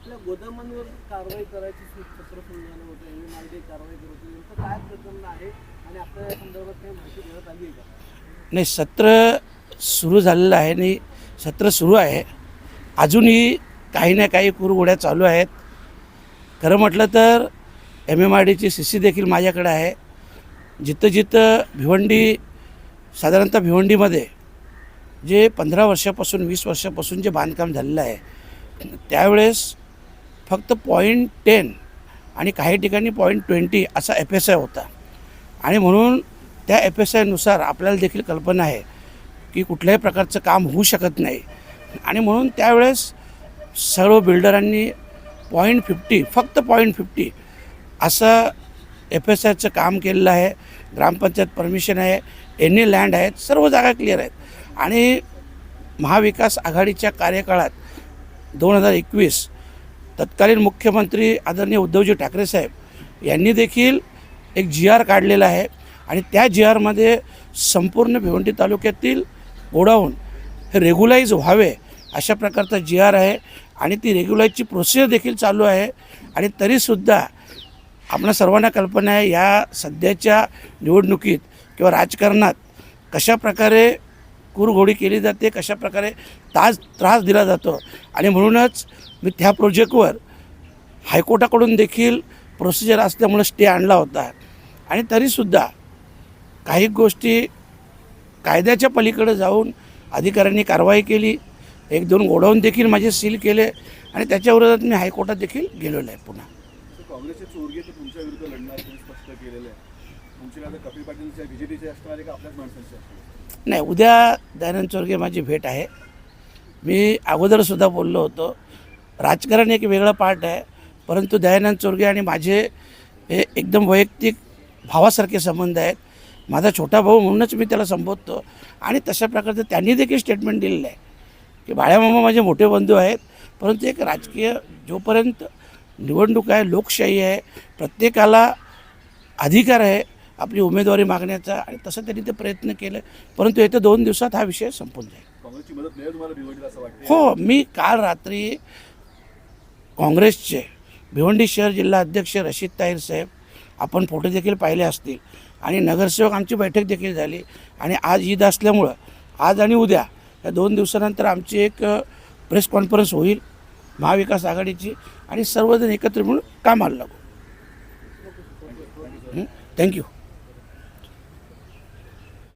आपल्या गोदामांवर कारवाई करायची सु- सत्र होतं एम एम आर डी कारवाई करत होती. नेमकं काय प्रकरण आहे आणि आपल्या या संदर्भात काही माहिती देण्यात आली आहे का? नाही सत्र सुरू झालेलं आहे आणि सत्र सुरू आहे. अजूनही काही ना काही कुरघोड्या चालू आहेत. खरं म्हटलं तर एम एम आर डीची सी सी देखील माझ्याकडे आहे. जिथं जिथं भिवंडी साधारणतः भिवंडीमध्ये जे पंधरा वर्षापासून वीस वर्षापासून जे बांधकाम झालेलं आहे त्यावेळेस फक्त पॉईंट टेन आणि काही ठिकाणी पॉईंट ट्वेंटी असा एफ एस आय होता. आणि म्हणून त्या एफ एस आयनुसार आपल्याला देखील कल्पना आहे की कुठल्याही प्रकारचं काम होऊ शकत नाही. आणि म्हणून त्यावेळेस सर्व बिल्डरांनी पॉईंट फिफ्टी फक्त पॉईंट फिफ्टी असं एफ एस आयचं काम केलेलं आहे. ग्रामपंचायत परमिशन आहे. एनी लँड आहेत. सर्व जागा क्लिअर आहेत. आणि महाविकास आघाडीच्या कार्यकाळात दोन हजार एकवीस तत्कालीन मुख्यमंत्री आदरणीय उद्धवजी ठाकरे साहेब यांनी देखील एक जी आर काढलेला आहे. आणि त्या जी आरमध्ये संपूर्ण भिवंडी तालुक्यातील गोडाऊन हे रेग्युलाईज व्हावे अशा प्रकारचा जी आर आहे. आणि ती रेग्युलाईजची प्रोसिजर देखील चालू आहे. आणि तरीसुद्धा आपणा सर्वांना कल्पना आहे या सध्याच्या निवडणुकीत किंवा राजकारणात कशा प्रकारे कुरघोडी केली जाते कशा प्रकारे तास त्रास दिला जातो. आणि म्हणूनच मी त्या प्रोजेक्टवर हायकोर्टाकडून देखील प्रोसिजर असल्यामुळे स्टे आणला होता. आणि तरीसुद्धा काही गोष्टी कायद्याच्या पलीकडे जाऊन अधिकाऱ्यांनी कारवाई केली. एक दोन गोडाऊन देखील माझे सील केले आणि त्याच्याविरोधात मी हायकोर्टात देखील गेलेलो आहे पुन्हा. काँग्रेसचे चोरगे तर तुमच्या विरुद्ध लढणार तुम्ही स्पष्ट केलेलं आहे. तुमचे आता कपिल पाटीलच्या बीजेपीचे असणार आहे का आपल्याच माणसांचे असणार नाही उद्या दयानंद चोरगे माझी भेट आहे. मी अगोदरसुद्धा बोललो होतो. राजकारण एक वेगळं पार्ट आहे परंतु दयानंद चोरगे आणि माझे हे एकदम वैयक्तिक भावासारखे संबंध आहेत. माझा छोटा भाऊ म्हणूनच मी त्याला संबोधतो. आणि तशा प्रकारचं त्यांनी देखील स्टेटमेंट दिलेलं आहे की बाळ्यामामा माझे मोठे बंधू आहेत परंतु एक राजकीय जोपर्यंत निवडणूक आहे लोकशाही आहे प्रत्येकाला अधिकार आहे आपली उमेदवारी मागण्याचा आणि तसं त्यांनी ते प्रयत्न केले. परंतु येत्या दोन दिवसात हा विषय संपून जाईल. हो मी काल रात्री काँग्रेसचे भिवंडी शहर जिल्हा अध्यक्ष रशीद ताहीर साहेब आपण फोटो देखील पाहिले असतील. आणि नगरसेवक आमची बैठक देखील झाली. आणि आज ईद असल्यामुळं आज आणि उद्या या दोन दिवसानंतर आमची एक प्रेस कॉन्फरन्स होईल महाविकास आघाडीची आणि सर्वजण एकत्र मिळून कामाला लागू. थँक्यू